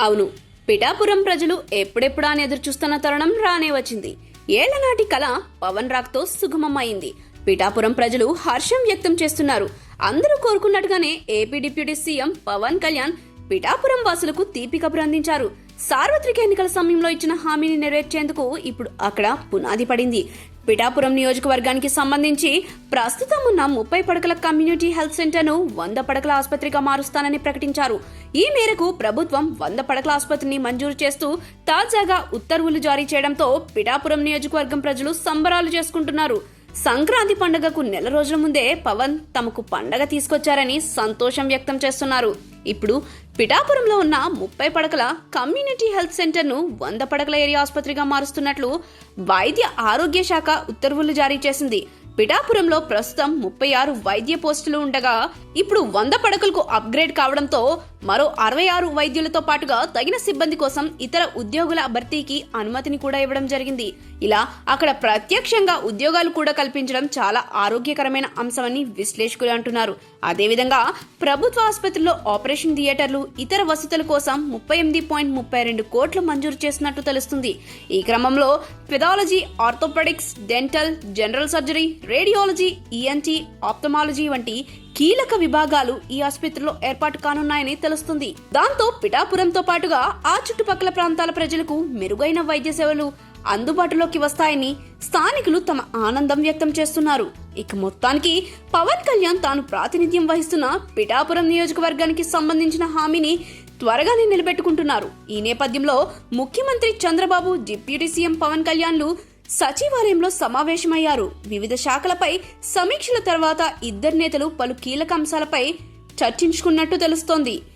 అవును. పిఠాపురం ప్రజలు ఎప్పుడెప్పుడా అని ఎదురుచూస్తున్న తరుణం రానే వచ్చింది. ఏళ్ళనాటి కళ పవన్ రాక్తో సుగమమైంది. పిఠాపురం ప్రజలు హర్షం వ్యక్తం చేస్తున్నారు. అందరూ కోరుకున్నట్టుగానే AP deputy CM Pawan Kalyan Pithapuram వాసులకు తీపి కబురు అందించారు. సార్వత్రిక ఎన్నికల సమయంలో ఇచ్చిన హామీని నెరవేర్చేందుకు ఇప్పుడు అక్కడ పునాది పడింది. పిఠాపురం నియోజకవర్గానికి సంబంధించి ప్రస్తుతం ఉన్న ముప్పై పడకల కమ్యూనిటీ హెల్త్ సెంటర్ను వంద పడకల ఆసుపత్రిగా మారుస్తానని ప్రకటించారు. ఈ మేరకు ప్రభుత్వం వంద పడకల ఆసుపత్రిని మంజూరు చేస్తూ తాజాగా ఉత్తర్వులు జారీ చేయడంతో పిఠాపురం నియోజకవర్గం ప్రజలు సంబరాలు చేసుకుంటున్నారు. సంక్రాంతి పండుగకు నెల రోజుల ముందే పవన్ తమకు పండగ తీసుకొచ్చారని సంతోషం వ్యక్తం చేస్తున్నారు. ఇప్పుడు పిఠాపురంలో ఉన్న ముప్పై పడకల కమ్యూనిటీ హెల్త్ సెంటర్ను వంద పడకల ఏరియా ఆసుపత్రిగా మారుస్తున్నట్లు వైద్య ఆరోగ్య శాఖ ఉత్తర్వులు జారీ చేసింది. పిఠాపురంలో ప్రస్తుతం ముప్పై ఆరు వైద్య పోస్టులు ఉండగా ఇప్పుడు వంద పడకలకు అప్గ్రేడ్ కావడంతో మరో అరవై ఆరు వైద్యులతో పాటుగా తగిన సిబ్బంది కోసం ఇతర ఉద్యోగుల భర్తీకి అనుమతిని కూడా ఇవ్వడం జరిగింది. ఇలా అక్కడ ప్రత్యక్షంగా ఉద్యోగాలు కూడా కల్పించడం చాలా ఆరోగ్యకరమైన అంశమని విశ్లేషకులు అంటున్నారు. అదేవిధంగా ప్రభుత్వ ఆసుపత్రిలో ఆపరేషన్ థియేటర్లు ఇతర వసతుల కోసం ముప్పై ఎనిమిది పాయింట్ ముప్పై రెండు కోట్లు మంజూరు చేసినట్టు తెలుస్తుంది. ఈ క్రమంలో pathology orthopaedics dental general surgery radiology ENT ophthalmology వంటి కీలక విభాగాలు ఈ ఆసుపత్రిలో ఏర్పాటు కానున్నాయని తెలుస్తుంది. దాంతో పిఠాపురంతో పాటుగా ఆ చుట్టుపక్కల ప్రాంతాల ప్రజలకు మెరుగైన వైద్య సేవలు అందుబాటులోకి వస్తాయని స్థానికులు తమ ఆనందం వ్యక్తం చేస్తున్నారు. ఇక మొత్తానికి పవన్ కళ్యాణ్ తాను ప్రాతినిధ్యం వహిస్తున్న పిఠాపురం నియోజకవర్గానికి సంబంధించిన హామీని త్వరగానే నిలబెట్టుకుంటున్నారు. ఈ నేపథ్యంలో ముఖ్యమంత్రి చంద్రబాబు డిప్యూటీ సీఎం పవన్ కళ్యాణ్లు సచివాలయంలో సమావేశమయ్యారు. వివిధ శాఖలపై సమీక్షల తర్వాత ఇద్దరు నేతలు పలు కీలక అంశాలపై చర్చించుకున్నట్టు తెలుస్తోంది.